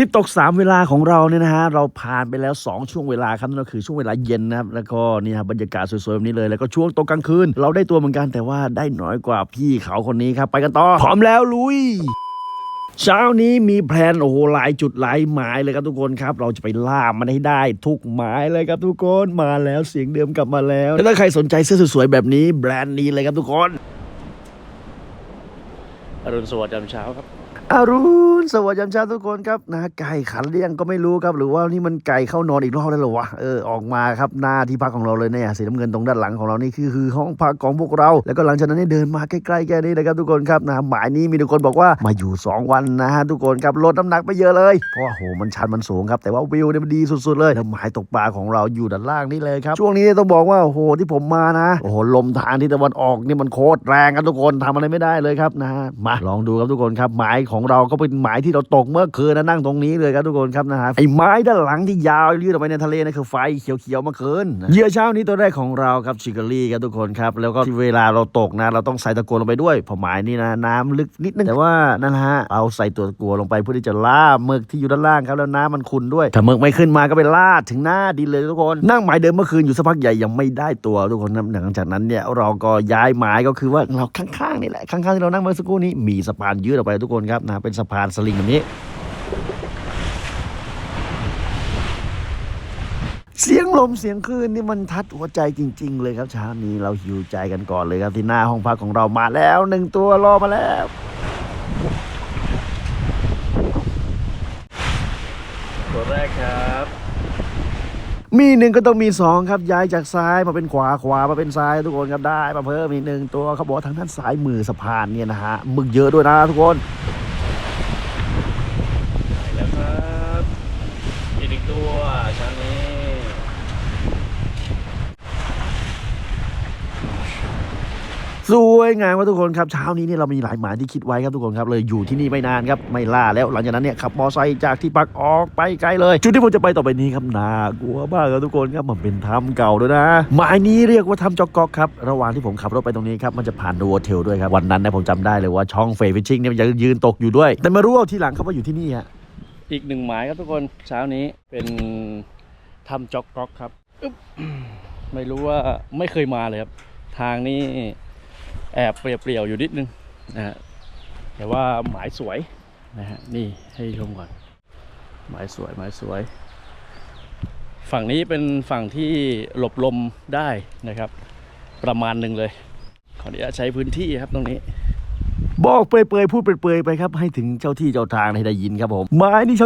ทริปตก 3 เวลาของเราเนี่ยนะฮะเราผ่านไปแล้ว 2 ช่วงเวลาครับนั่นก็คือช่วงเวลาเย็นนะครับแล้วก็นี่ครับบรรยากาศสวยๆแบบนี้เลยแล้วก็ช่วงตกกลางคืน เราได้ตัวเหมือนกันแต่ว่าได้น้อยกว่าพี่เขาคนนี้ครับ ไปกันต่อพร้อมแล้วลุยเช้านี้มีแพลนโอ้โหหลายจุดหลายหมายเลยครับทุกคนครับ เราจะไปล่ามันให้ได้ทุกหมายเลยครับทุกคนมาแล้วเสียงเดิมกลับมาแล้วแล้วถ้าใครสนใจเสื้อสวยๆแบบนี้แบรนด์นี้เลยครับทุกคนอรุณสวัสดิ์ยามเช้าครับ อรุณสวัสดิ์ยามเช้าทุกคนครับนะไก่ขันเรียงก็ไม่รู้ครับ หรือว่านี่มันไก่เข้านอนอีกรอบแล้วหรอวะเออออกมาครับหน้าที่พักของเราเลยเนี่ยสีน้ำเงินตรงด้านหลังของเรานี่คือคือห้องพักของพวกเรา แล้วก็หลังจากนั้นเนี่ยเดินมาใกล้ๆแค่นี้นะครับทุกคนครับนะหมายนี้มีทุกคนบอกว่ามาอยู่ 2 วันนะฮะทุกคนครับลดน้ำหนักไปเยอะเลยเพราะว่าโหมันชันมันสูงครับแต่ว่าวิวเนี่ยมันดีสุดๆเลยแล้วหมายตกปลาของเราอยู่ด้านล่างนี่เลยครับช่วงนี้ต้องบอกว่าโอ้โหที่ผมมานะโอ้โหลมทางที่ตะวันออกนี่มันโคตรแรงครับทุกคนทำอะไรไม่ได้เลยครับนะฮะมาลองดูครับทุกคนครับหมายของของเราก็เป็นหมายที่เราตกเมื่อคืนนะนั่งตรงนี้เลยครับทุกคนครับนะฮะไอ้ไม้ด้านหลังที่ยาวยืดออกไปในทะเลนั่นคือไฟเขียวๆเมื่อคืนเหยื่อเช้านี้ตัวแรกของเราครับชิคกรี่ครับทุกคนครับแล้วก็ที่เวลาเราตกนะ เราต้องใส่ตะกัวลงไปด้วยเพราะหมายนี่นะน้ำลึกนิดนึงแต่ว่านั่นนะฮะเอาใส่ตัวตะกัวลงไปเพื่อที่จะล่าหมึกที่อยู่ด้านล่างครับแล้วน้ำมันขุ่นด้วยถ้าหมึกไม่ขึ้นมาก็ไปล่าถึงหน้าดินเลยทุกคน นั่งหมายเดิมเมื่อคืนอยู่สักพักใหญ่ยังไม่ได้ตัวทุกคนนะหลังจากนั้นเนี่ยเราก็ย้ายหมายก็คือว่าเราข้างๆนี่แหละข้างๆที่เรานั่งเมื่อสักครู่นี้มีสะพานยืดออกไปทุกคนครับนะเป็นสะพานสลิงแบบนี้ เสียงลมเสียงคลื่นนี่มันทัดหัวใจจริง ๆ เลยครับเช้านี้เราหิวใจกันก่อนเลยครับที่หน้าห้องพักของเรามาแล้วหนึ่งตัวรอมาแล้วตัวแรกครับ มีหนึ่งก็ต้องมีสองครับย้ายจากซ้ายมาเป็นขวาขวามาเป็นซ้ายทุกคนครับได้มาเพิ่มอีกหนึ่งตัวเขาบอกว่าทางด้านซ้ายมือสะพานเนี่ยนะฮะหมึกเยอะด้วยนะทุกคน ไปแล้วครับอีกหนึ่งตัวเช้านี้ สวยงามครับทุกคนครับเช้านี้เนี่ยเรามีหลายหมายที่คิดไว้ครับทุกคนครับเลยอยู่ที่นี่ไม่นานครับไม่ล่าแล้วหลังจากนั้นเนี่ยขับมอไซค์จากที่พักออกไปไกลเลย จุดที่ผมจะไปต่อไปนี้ครับน่ากลัวมากครับทุกคนครับมันเป็นถ้ำเก่าด้วยนะหมายนี้เรียกว่าถ้ำจอกกอกครับระหว่างที่ผมขับรถไปตรงนี้ครับมันจะผ่านดูโอเทลด้วยครับวันนั้นเนี่ยผมจำได้เลยว่าช่องเฟย์ฟิชชิ่งเนี่ยยังยืนตกอยู่ด้วย แต่มารู้เอาที่หลังครับว่าอยู่ที่นี่ฮะอีกหนึ่งหมายครับทุกคนเช้านี้เป็นทำจอกก๊อกครับอึ๊บไม่รู้ว่าไม่เคยมาเลยครับทางนี้ แอบเปรียวๆอยู่นิดนึงนะฮะแต่ว่าหมายสวยนะฮะนี่ให้ชมก่อน หมายสวยหมายสวย ฝั่งนี้เป็นฝั่งที่หลบลมได้นะครับ ประมาณหนึ่งเลย ขออนุญาตใช้พื้นที่ครับตรงนี้ บอกเปรยๆพูดเปรยๆไปครับ ให้ถึงเจ้าที่เจ้าทางให้ได้ยินครับผมหมายนี้